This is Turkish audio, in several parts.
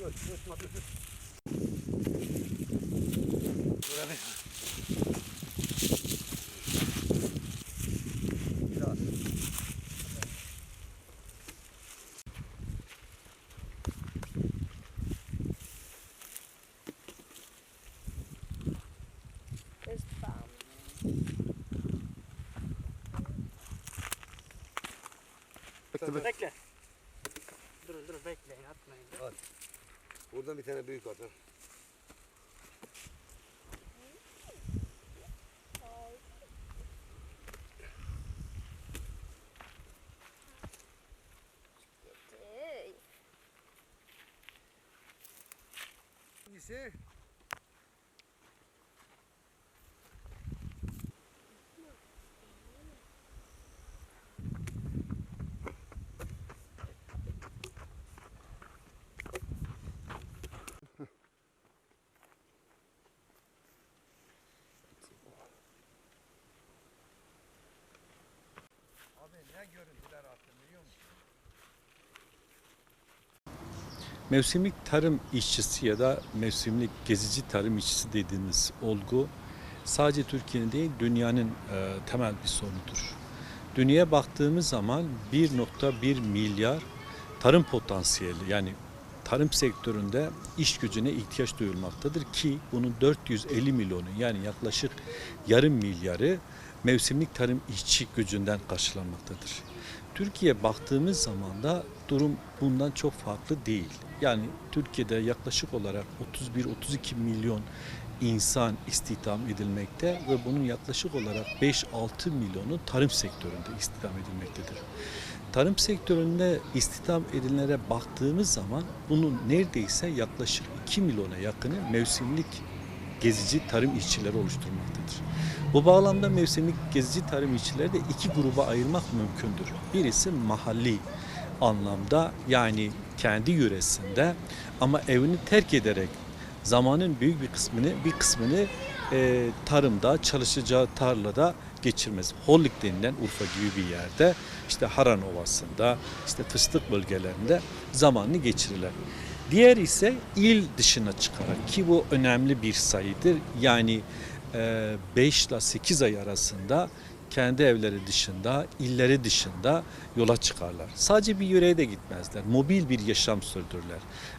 Dur, dur, dur, dur. Dur hadi. Biraz. Bekle, bekle. Buradan bir tane büyük atın. Hangisi? Mevsimlik tarım işçisi ya da mevsimlik gezici tarım işçisi dediğimiz olgu sadece Türkiye'nin değil dünyanın e, temel bir sorunudur. Dünyaya baktığımız zaman 1.1 milyar tarım potansiyeli yani tarım sektöründe iş gücüne ihtiyaç duyulmaktadır ki bunun 450 milyonu yani yaklaşık yarım milyarı mevsimlik tarım işçi gücünden karşılanmaktadır. Türkiye baktığımız zaman da durum bundan çok farklı değil. Yani Türkiye'de yaklaşık olarak 31-32 milyon insan istihdam edilmekte ve bunun yaklaşık olarak 5-6 milyonu tarım sektöründe istihdam edilmektedir. Tarım sektöründe istihdam edilenlere baktığımız zaman bunun neredeyse yaklaşık 2 milyona yakını mevsimlik gezici tarım işçileri oluşturmaktadır. Bu bağlamda mevsimlik gezici tarım işçileri de iki gruba ayırmak mümkündür. Birisi mahalli anlamda yani kendi yöresinde ama evini terk ederek zamanın büyük bir kısmını bir kısmını e, tarımda çalışacağı tarlada geçirmez. Hollik denilen Urfa gibi bir yerde işte Haran Ovası'nda işte fıstık bölgelerinde zamanını geçirirler. Diğer ise il dışına çıkarak ki bu önemli bir sayıdır. Yani 5 ile 8 ay arasında kendi evleri dışında, illeri dışında yola çıkarlar. Sadece bir yöreye de gitmezler. Mobil bir yaşam sürdürürler.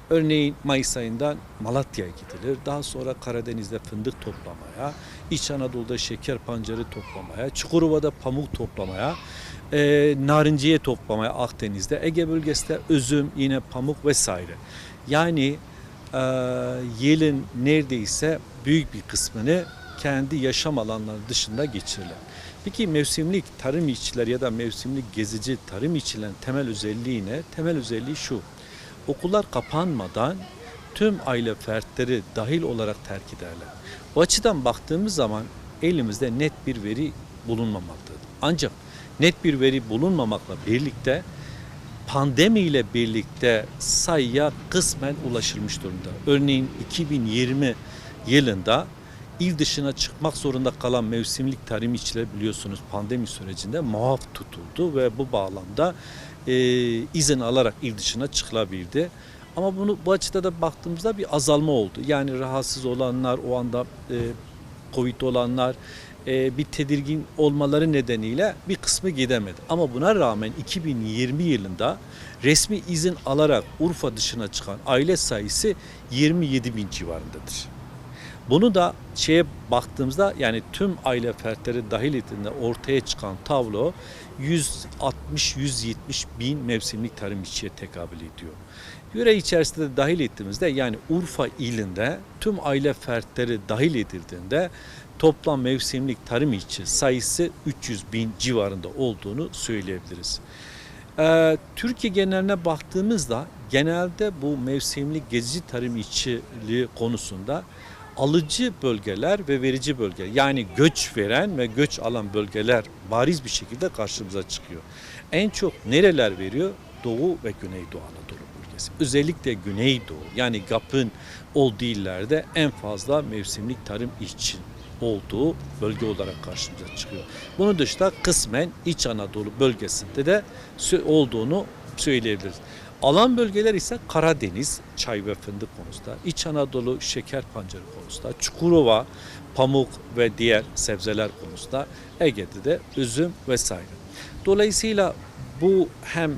Örneğin Mayıs ayında Malatya'ya gidilir. Daha sonra Karadeniz'de fındık toplamaya, İç Anadolu'da şeker pancarı toplamaya, Çukurova'da pamuk toplamaya, e, narinciye toplamaya Akdeniz'de, Ege bölgesinde üzüm, yine pamuk vesaire. Yani e, yılın neredeyse büyük bir kısmını kendi yaşam alanları dışında geçirirler. Peki mevsimlik tarım işçileri ya da mevsimlik gezici tarım işçilerin temel özelliği ne? Temel özelliği şu. Okullar kapanmadan tüm aile fertleri dahil olarak terk ederler. Bu açıdan baktığımız zaman elimizde net bir veri bulunmamaktadır. Ancak net bir veri bulunmamakla birlikte pandemiyle birlikte sayıya kısmen ulaşılmış durumda. Örneğin 2020 yılında il dışına çıkmak zorunda kalan mevsimlik tarım işçileri biliyorsunuz pandemi sürecinde muaf tutuldu ve bu bağlamda e, izin alarak il dışına çıkılabildi. Ama bunu bu açıda da baktığımızda bir azalma oldu. Yani rahatsız olanlar, o anda e, Covid olanlar, e, bir tedirgin olmaları nedeniyle bir kısmı gidemedi. Ama buna rağmen 2020 yılında resmi izin alarak Urfa dışına çıkan aile sayısı 27 bin civarındadır. Bunu da şeye baktığımızda yani tüm aile fertleri dahil ettiğinde ortaya çıkan tablo 160-170 bin mevsimlik tarım işçiye tekabül ediyor. Yöre içerisinde de dahil ettiğimizde yani Urfa ilinde tüm aile fertleri dahil edildiğinde toplam mevsimlik tarım işçi sayısı 300 bin civarında olduğunu söyleyebiliriz. Ee, Türkiye geneline baktığımızda genelde bu mevsimlik gezici tarım işçiliği konusunda alıcı bölgeler ve verici bölgeler yani göç veren ve göç alan bölgeler bariz bir şekilde karşımıza çıkıyor. En çok nereler veriyor? Doğu ve Güneydoğu Anadolu bölgesi. Özellikle Güneydoğu yani GAP'ın olduğu illerde en fazla mevsimlik tarım işçi olduğu bölge olarak karşımıza çıkıyor. Bunun dışında kısmen İç Anadolu bölgesinde de olduğunu söyleyebiliriz. Alan bölgeler ise Karadeniz, çay ve fındık konusunda, İç Anadolu şeker pancarı konusunda, Çukurova, pamuk ve diğer sebzeler konusunda, Ege'de de üzüm vesaire. Dolayısıyla bu hem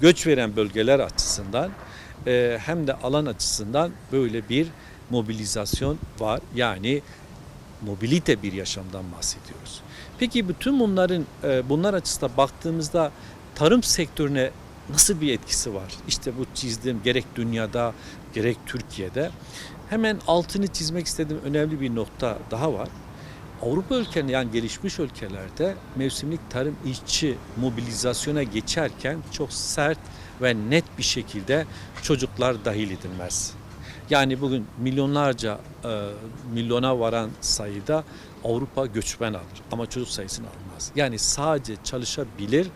göç veren bölgeler açısından e, hem de alan açısından böyle bir mobilizasyon var. Yani mobilite bir yaşamdan bahsediyoruz. Peki bütün bunların e, bunlar açısından baktığımızda tarım sektörüne nasıl bir etkisi var? İşte bu çizdiğim gerek dünyada gerek Türkiye'de. Hemen altını çizmek istediğim önemli bir nokta daha var. Avrupa ülkelerinde yani gelişmiş ülkelerde mevsimlik tarım işçi mobilizasyona geçerken çok sert ve net bir şekilde çocuklar dahil edilmez. Yani bugün milyonlarca e, milyona varan sayıda Avrupa göçmen alır ama çocuk sayısını almaz. Yani sadece çalışabilir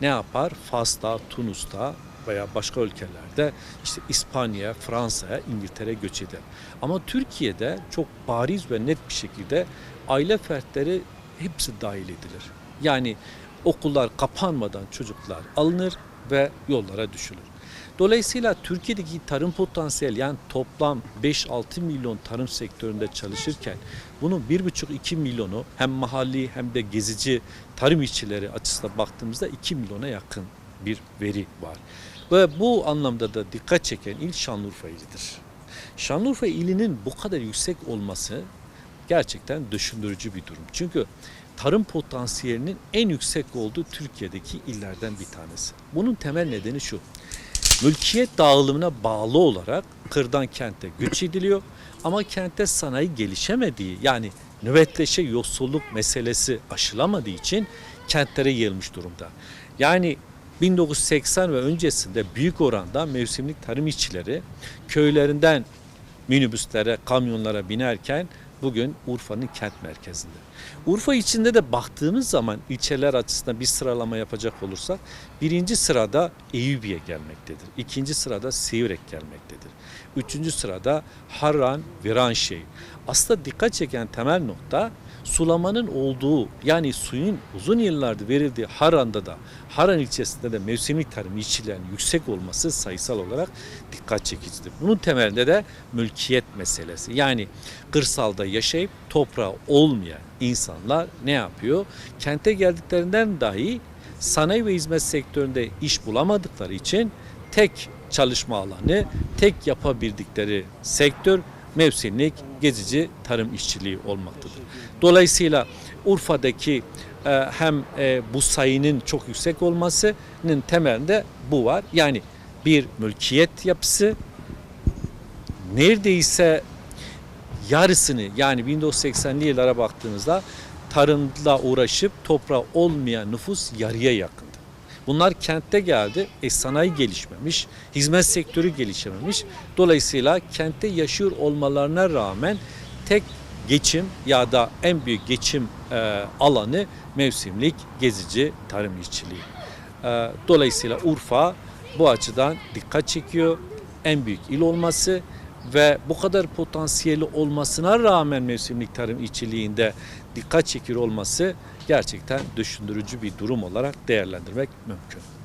ne yapar? Fas'ta, Tunus'ta veya başka ülkelerde işte İspanya, Fransa'ya, İngiltere göç eder. Ama Türkiye'de çok bariz ve net bir şekilde aile fertleri hepsi dahil edilir. Yani okullar kapanmadan çocuklar alınır ve yollara düşülür. Dolayısıyla Türkiye'deki tarım potansiyel yani toplam 5-6 milyon tarım sektöründe çalışırken bunun 1,5-2 milyonu hem mahalli hem de gezici tarım işçileri açısından baktığımızda 2 milyona yakın bir veri var. Ve bu anlamda da dikkat çeken il Şanlıurfa ilidir. Şanlıurfa ilinin bu kadar yüksek olması gerçekten düşündürücü bir durum. Çünkü tarım potansiyelinin en yüksek olduğu Türkiye'deki illerden bir tanesi. Bunun temel nedeni şu. Mülkiyet dağılımına bağlı olarak kırdan kente göç ediliyor ama kentte sanayi gelişemediği yani nöbetleşe yoksulluk meselesi aşılamadığı için kentlere yayılmış durumda. Yani 1980 ve öncesinde büyük oranda mevsimlik tarım işçileri köylerinden minibüslere, kamyonlara binerken bugün Urfa'nın kent merkezinde. Urfa içinde de baktığımız zaman ilçeler açısından bir sıralama yapacak olursak birinci sırada Eyüpiye gelmektedir. İkinci sırada Sivrek gelmektedir. Üçüncü sırada Harran, Viranşehir. Aslında dikkat çeken temel nokta sulamanın olduğu yani suyun uzun yıllardır verildiği Harran'da da Harran ilçesinde de mevsimlik tarım işçilerinin yüksek olması sayısal olarak dikkat çekicidir. Bunun temelinde de mülkiyet meselesi. Yani kırsalda yaşayıp toprağı olmayan insanlar ne yapıyor? Kente geldiklerinden dahi sanayi ve hizmet sektöründe iş bulamadıkları için tek çalışma alanı, tek yapabildikleri sektör mevsimlik gezici tarım işçiliği olmaktadır. Dolayısıyla Urfa'daki e, hem e, bu sayının çok yüksek olmasının temelinde bu var. Yani bir mülkiyet yapısı neredeyse yarısını yani 1980'li yıllara baktığımızda tarımla uğraşıp toprağı olmayan nüfus yarıya yakındı. Bunlar kentte geldi. E sanayi gelişmemiş, hizmet sektörü gelişememiş. Dolayısıyla kentte yaşıyor olmalarına rağmen tek geçim ya da en büyük geçim e, alanı mevsimlik gezici tarım işçiliği. E, dolayısıyla Urfa bu açıdan dikkat çekiyor. En büyük il olması ve bu kadar potansiyeli olmasına rağmen mevsimlik tarım işçiliğinde dikkat çekiyor olması gerçekten düşündürücü bir durum olarak değerlendirmek mümkün.